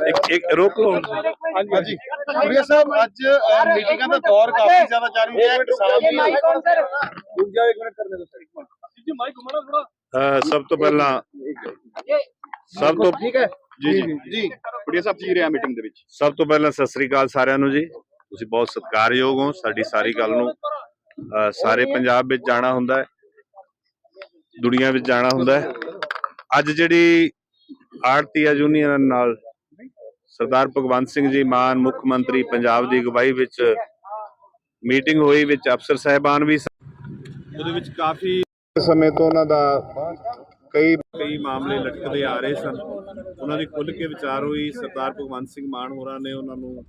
ਇੱਕ ਇੱਕ ਰੋਕ ਲਓ। ਹਾਂਜੀ। ਗੁਰਿਆ ਸਾਹਿਬ ਅੱਜ ਮੀਟਿੰਗਾਂ ਦਾ ਦੌਰ ਕਾਫੀ ਜ਼ਿਆਦਾ ਚੱਲ ਰਿਹਾ ਹੈ ਕਿਸਾਨ ਦੀ ਦੂਜਾ ਇੱਕ ਮਿੰਟ ਕਰਨੇ ਦੋ ਜੀ ਮਾਈਕ ਘੁਮਾਣਾ ਥੋੜਾ ਸਭ ਤੋਂ ਪਹਿਲਾਂ ਸਭ ਤੋਂ ਠੀਕ ਹੈ। ਜੀ ਜੀ। ਜੀ। ਗੁੜੀਆ ਸਾਹਿਬ ਕੀ ਰਿਹਾ ਮੀਟਿੰਗ ਦੇ ਵਿੱਚ? ਸਭ ਤੋਂ ਪਹਿਲਾਂ ਸਤਿ ਸ੍ਰੀ ਅਕਾਲ ਸਾਰਿਆਂ ਨੂੰ ਜੀ। ਤੁਸੀਂ ਬਹੁਤ ਸਤਿਕਾਰਯੋਗ ਹੋ ਸਾਡੀ ਸਾਰੀ ਗੱਲ ਨੂੰ। ਸਾਰੇ ਪੰਜਾਬ ਵਿੱਚ ਜਾਣਾ ਹੁੰਦਾ ਹੈ। ਦੁਨੀਆ ਵਿੱਚ ਜਾਣਾ ਹੁੰਦਾ ਹੈ। ਅੱਜ ਜਿਹੜੀ ਆੜਤੀਆ ਯੂਨੀਅਨ ਨਾਲ ਸਰਦਾਰ ਭਗਵੰਤ ਸਿੰਘ ਜੀ ਮਾਨ ਮੁੱਖ ਮੰਤਰੀ ਪੰਜਾਬ ਦੀ ਅਗਵਾਈ ਵਿੱਚ ਮੀਟਿੰਗ ਹੋਈ ਵਿੱਚ ਅਫਸਰ ਸਾਹਿਬਾਨ ਵੀ। ਉਹਦੇ ਵਿੱਚ ਕਾਫੀ ਸਮੇਂ ਤੋਂ ਉਹਨਾਂ ਦਾ ਕਈ ਕਈ ਮਾਮਲੇ ਲਟਕਦੇ ਆ ਰਹੇ ਸਨ ਉਹਨਾਂ ਦੀ ਖੁੱਲ੍ਹ ਕੇ ਵਿਚਾਰ ਹੋਈ ਸਰਦਾਰ ਭਗਵੰਤ ਸਿੰਘ ਮਾਨ ਹੋਰਾਂ ਨੇ ਉਹਨਾਂ ਨੂੰ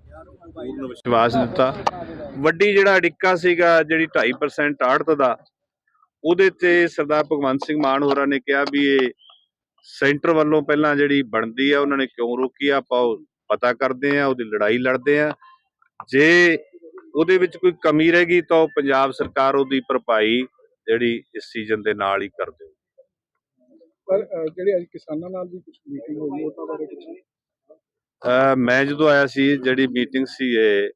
ਪੂਰਨ ਵਿਸ਼ਵਾਸ ਦਿੱਤਾ ਵੱਡੀ ਜਿਹੜਾ ਅੜਿੱਕਾ ਸੀਗਾ ਜਿਹੜੀ 2.5% ਆੜਤ ਦਾ ਉਹਦੇ ਤੇ ਸਰਦਾਰ ਭਗਵੰਤ ਸਿੰਘ ਮਾਨ ਹੋਰਾਂ ਨੇ ਕਿਹਾ ਵੀ ਇਹ ਸੈਂਟਰ ਵੱਲੋਂ ਪਹਿਲਾਂ ਜਿਹੜੀ ਬਣਦੀ ਆ ਉਹਨਾਂ ਨੇ ਕਿਉਂ ਰੋਕੀ ਆ ਆਪਾਂ ਪਤਾ ਕਰਦੇ ਆ ਉਹਦੀ ਲੜਾਈ ਲੜਦੇ ਆ। ਜੇ ਉਹਦੇ ਵਿੱਚ ਕੋਈ ਕਮੀ ਰਹਿ ਗਈ ਤਾਂ ਪੰਜਾਬ ਸਰਕਾਰ ਉਹਦੀ ਭਰਪਾਈ ਜਿਹੜੀ ਇਸ ਸੀਜ਼ਨ ਦੇ ਨਾਲ ਹੀ ਕਰ ਦੇਊ ਪਰ ਜਿਹੜੇ ਅੱਜ ਕਿਸਾਨਾਂ ਨਾਲ ਵੀ ਕੁਝ ਮੀਟਿੰਗ ਹੋਈ ਉਹਨਾਂ ਬਾਰੇ ਕੁਝ ਮੈਂ ਜਦੋਂ ਆਇਆ ਸੀ ਜਿਹੜੀ ਮੀਟਿੰਗ ਸੀ ਇਹ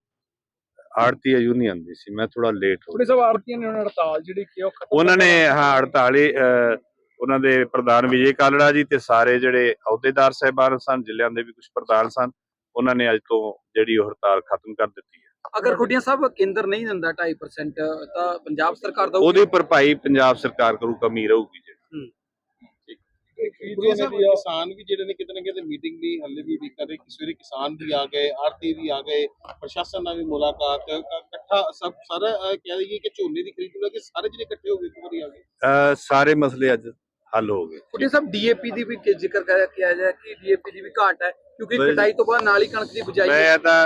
ਆੜਤੀਆ ਯੂਨੀਅਨ ਦੀ ਸੀ ਮੈਂ ਥੋੜਾ ਲੇਟ ਹੋ ਗਿਆ ਥੋੜੇ ਸਭ ਆੜਤੀਆਂ ਨੇ ਹੜਤਾਲ ਜਿਹੜੀ ਕਿ ਉਹ ਖਤਮ ਉਹਨਾਂ ਨੇ ਹਾਂ 48 ਅਹ, ਉਹਨਾਂ ਦੇ ਪ੍ਰਧਾਨ ਵਿਜੇ ਕਾਲੜਾ ਜੀ ਤੇ ਸਾਰੇ ਜਿਹੜੇ ਅਹੁਦੇਦਾਰ ਸਹਿਬਾਨ ਸਨ ਜ਼ਿਲ੍ਹਿਆਂ ਦੇ ਵੀ ਕੁਝ ਪ੍ਰਧਾਨ ਸਨ ਉਹਨਾਂ ਨੇ ਅੱਜ ਤੋਂ ਜਿਹੜੀ ਉਹ ਹੜਤਾਲ ਖਤਮ ਕਰ ਦਿੱਤੀ ਹੈ। ਅਗਰ ਖੁੱਡੀਆਂ ਸਾਹਿਬ ਕੇਂਦਰ ਨਹੀਂ ਦਿੰਦਾ 2.5% ਤਾਂ ਪੰਜਾਬ ਸਰਕਾਰ ਦਾ ਉਹਦੀ ਭਰਪਾਈ ਪੰਜਾਬ ਸਰਕਾਰ ਕਰੂ ਕਮੀ ਰਹੂਗੀ ਸਾਹਿਬ ਕਿਸਾਨ ਵੀ ਜਿਹੜੇ ਨੇ ਕਿਤੇ ਨਾ ਕਿਤੇ ਮੀਟਿੰਗ ਦੀ ਹੱਲੇ ਵੀ ਉਡੀਕ ਕਰ ਰਹੇ। ਕਿਸਾਨ ਵੀ ਆ ਗਏ ਆੜਤੀ ਵੀ ਆ ਗਏ ਪ੍ਰਸ਼ਾਸਨ ਨਾਲ ਵੀ ਮੁਲਾਕਾਤ ਇਕੱਠਾ ਸਭ ਸਾਰਾ ਅ, ਕਹਿ ਦਈਏ ਕਿ ਝੋਨੇ ਦੀ ਖਰੀਦ ਨੂੰ ਲੈ ਕੇ ਸਾਰੇ ਜਿਹੜੇ ਇਕੱਠੇ ਹੋ ਗਏ ਇੱਕ ਵਾਰੀ ਆ ਗਏ। ਸਾਰੇ ਮਸਲੇ ਅੱਜ ਹੱਲ ਹੋ ਗਏ ਖੁੱਡੀਆਂ ਸਾਹਿਬ ਡੀਏਪੀ ਦੀ ਵੀ ਜ਼ਿਕਰ ਕਰਿਆ ਕਿਹਾ ਜਾਏ ਕਿ ਡੀਏਪੀ ਦੀ ਵੀ ਘਾਟ ਹੈ ਕਿਉਂਕਿ ਕਟਾਈ ਤੋਂ ਬਾਅਦ ਨਾਲ ਹੀ ਕਣਕ ਦੀ ਬਿਜਾਈ। ਮੈਂ ਤਾਂ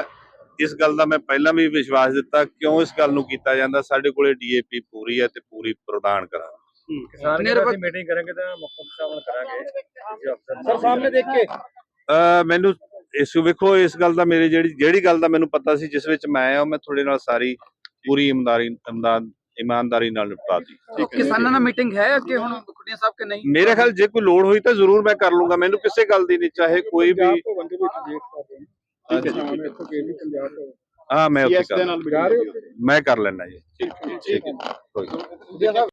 ਇਸ ਗੱਲ ਦਾ ਮੈਂ ਪਹਿਲਾਂ ਵੀ ਵਿਸ਼ਵਾਸ ਦਿੱਤਾ ਕਿਉਂ ਇਸ ਗੱਲ ਨੂੰ ਕੀਤਾ ਜਾਂਦਾ ਸਾਡੇ ਕੋਲੇ ਡੀਏਪੀ ਪੂਰੀ ਹੈ ਤੇ ਪੂਰੀ ਪ੍ਰਦਾਨ ਕਰਾਂਗੇ। ਕਿਸਾਨ ਨਿਰਭਰ- ਮੀਟਿੰਗ ਕਰਾਂਗੇ ਤਾਂ ਮੁੱਖ ਸਾਹਿਬ ਕਰਾਂਗੇ। ਸਰ ਸਾਹਮਣੇ ਦੇਖ। ਕੇ ਮੈਨੂੰ ਇਸ ਵੇਖੋ ਇਸ ਗੱਲ ਦਾ ਮੇਰੇ ਜਿਹੜੀ ਜਿਹੜੀ ਗੱਲ ਦਾ ਮੈਨੂੰ ਪਤਾ ਸੀ ਜਿਸ ਵਿੱਚ ਮੈਂ ਆ ਮੈਂ ਤੁਹਾਡੇ ਨਾਲ ਸਾਰੀ ਪੂਰੀ ਇਮਾਨਦਾਰੀ ਇਮਾਨਦਾਰੀ ਨਾਲ ਨਿਪਟਾ ਦੀ ਕਿਸਾਨਾਂ ਨਾਲ ਮੀਟਿੰਗ ਹੈ ਕਿ ਹੁਣ? ਖੁੱਡੀਆਂ ਸਾਹਿਬ ਕਿ ਨਹੀਂ? ਮੇਰੇ ਖਿਆਲ ਜੇ ਕੋਈ ਲੋੜ ਹੋਈ ਤਾਂ ਜ਼ਰੂਰ ਮੈਂ ਕਰ ਲੂੰਗਾ। ਮੈਨੂੰ ਕਿਸੇ ਗੱਲ ਦੀ ਨਹੀਂ ਚਾਹੇ ਕੋਈ ਵੀ ਵਿੱਚ ਰਹੇ ਹਾਂ। ਠੀਕ ਹੈ ਜੀ ਇੱਥੋਂ ਗਏ ਵੀ ਪੰਜਾਬ ਤੋਂ। ਹਾਂ ਮੈਂ ਉੱਥੇ ਕਰ ਮੈਂ ਲੈਣਾ ਜੀ। ਠੀਕ ਠੀਕ ਠੀਕ ਹੈ ਕੋਈ ਗੱਲ ਨਹੀਂ।